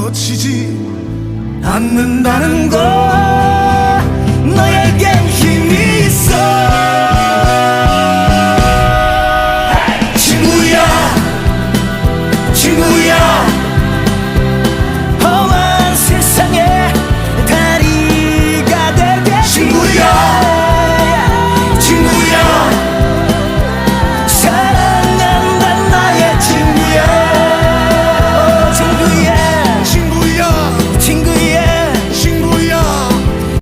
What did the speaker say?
놓치지 않는다는 걸.